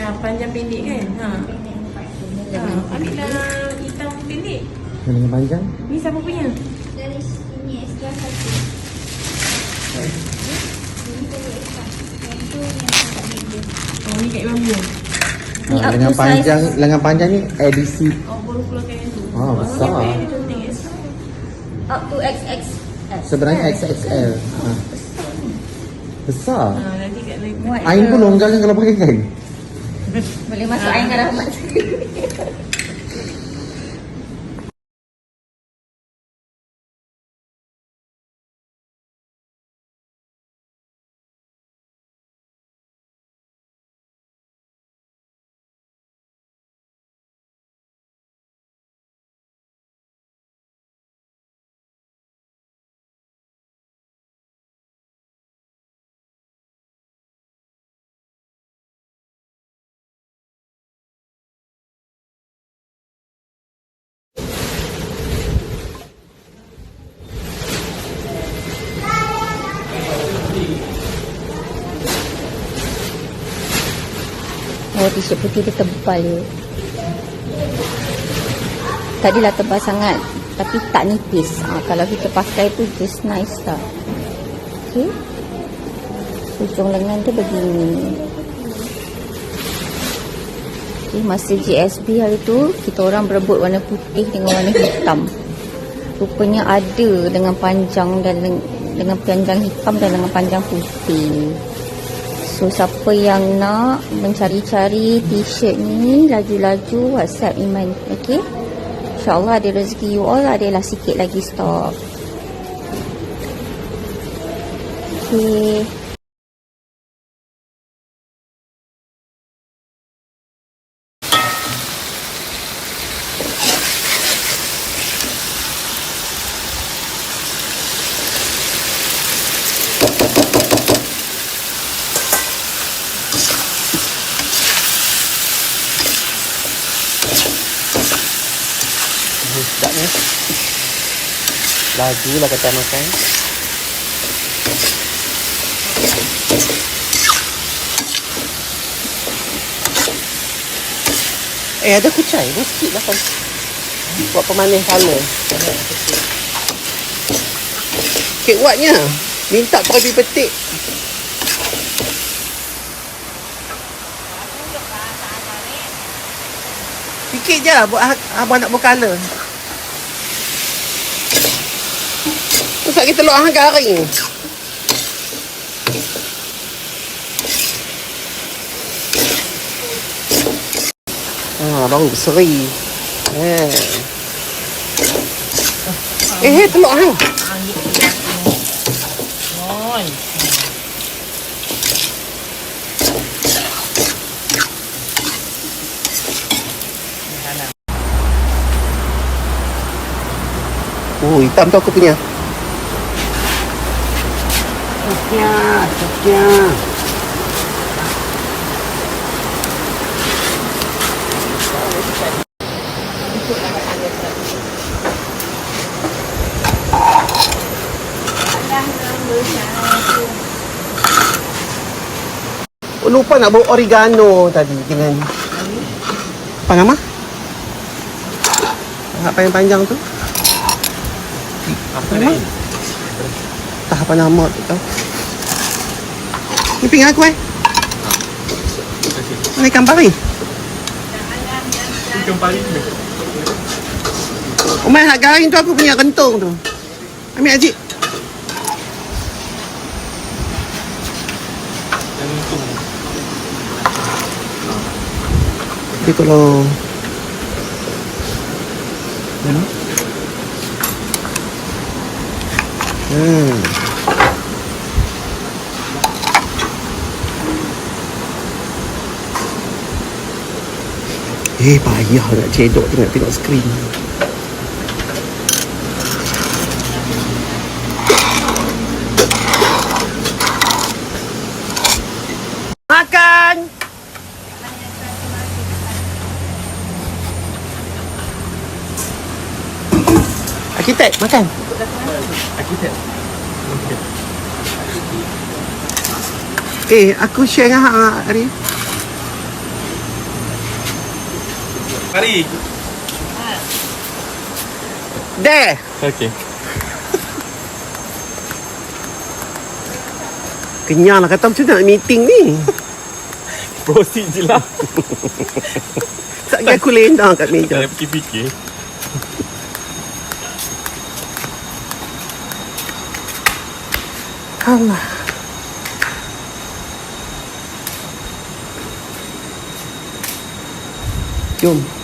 Ah, panjang pendek kan? Ha. Ha. dengan Ambillah hitam pendek. Yang dengan panjang. Ni siapa punya? Dari sini extra satu. Ini dari extra. Yang tu yang. Oh, ni kat. Ni Ha, lengan to size. panjang, lengan panjang ni edisi. Oh, baru keluarkan yang tu. Ah, besar. Yes. Up to XX. Sebenarnya XXL. Ha. Besar. Ha, nanti kat lain. Muat Ain pun longgar kan kalau pakai kain. Muli masuayin ka naman. Oh, t-shirt putih dia tebal dia. Tadilah tebal sangat. Tapi tak nipis. Ha, kalau kita pakai tu just nice tak. Okay. Ujung lengan dia begini. Okay, masa GSB hari tu, kita orang berebut warna putih dengan warna hitam. Rupanya ada dengan panjang dan dengan panjang hitam dan dengan panjang putih. So siapa yang nak mencari-cari t-shirt ni laju-laju WhatsApp Iman. Okay? InsyaAllah ada rezeki you all adalah sikit lagi stok. Okay. Sedap ni. Laju lah kata makan. Eh ada kucai pun sikit lah. Buat pemanis sama. Kek watnya. Minta pergi petik. Sikit je lah buat abang nak buat colour. Terus kita telur hang garing. Ah, baru berseri. Eh. Eh, eh telur hang. Oh. Oh, hitam tu aku punya. Oh, lupa nak bawa oregano tadi dengan apa nama? Apa yang panjang tu? Apa nama? Tak apa nama tu tau. Ni pinggan aku eh. Mana ikan pari? Ikan pari ni. Umar nak garing tu aku punya rentung tu. Ambil Haji. Dia kalau Mana? Hmm. Eh, payah nak cedok tengok tengok skrin. Makan! Arkitek, makan. Arkitek. Eh, aku share dengan hang hari. Mari. There. Okay. Kenyang lah kata macam nak meeting ni. Proceed je lah. Tak kira aku lendang kat Tak meja. payah fikir-fikir. Allah. Yun.